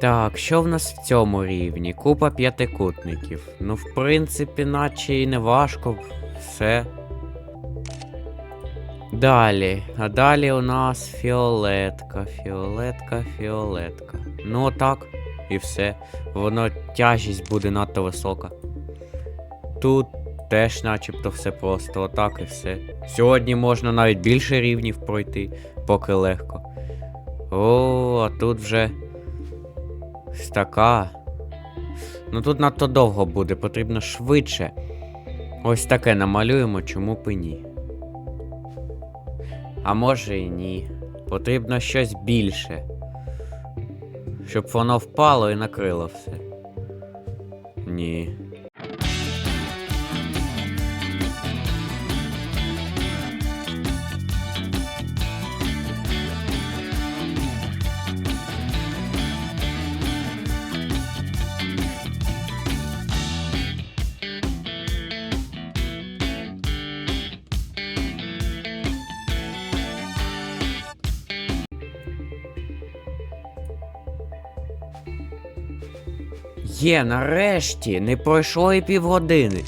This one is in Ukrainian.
Так, що в нас в цьому рівні? Купа п'ятикутників. Ну, в принципі, наче і не важко. Все. Далі. А далі у нас фіолетка, фіолетка, фіолетка. Ну отак. І все. Воно тяжість буде надто висока. Тут теж начебто все просто, отак і все. Сьогодні можна навіть більше рівнів пройти, поки легко. О, а тут вже. Ось така. Ну тут надто довго буде, потрібно швидше. Ось таке намалюємо, чому б і ні. А може і ні. Потрібно щось більше. Щоб воно впало і накрило все. Ні. Є, нарешті, не пройшло і півгодини.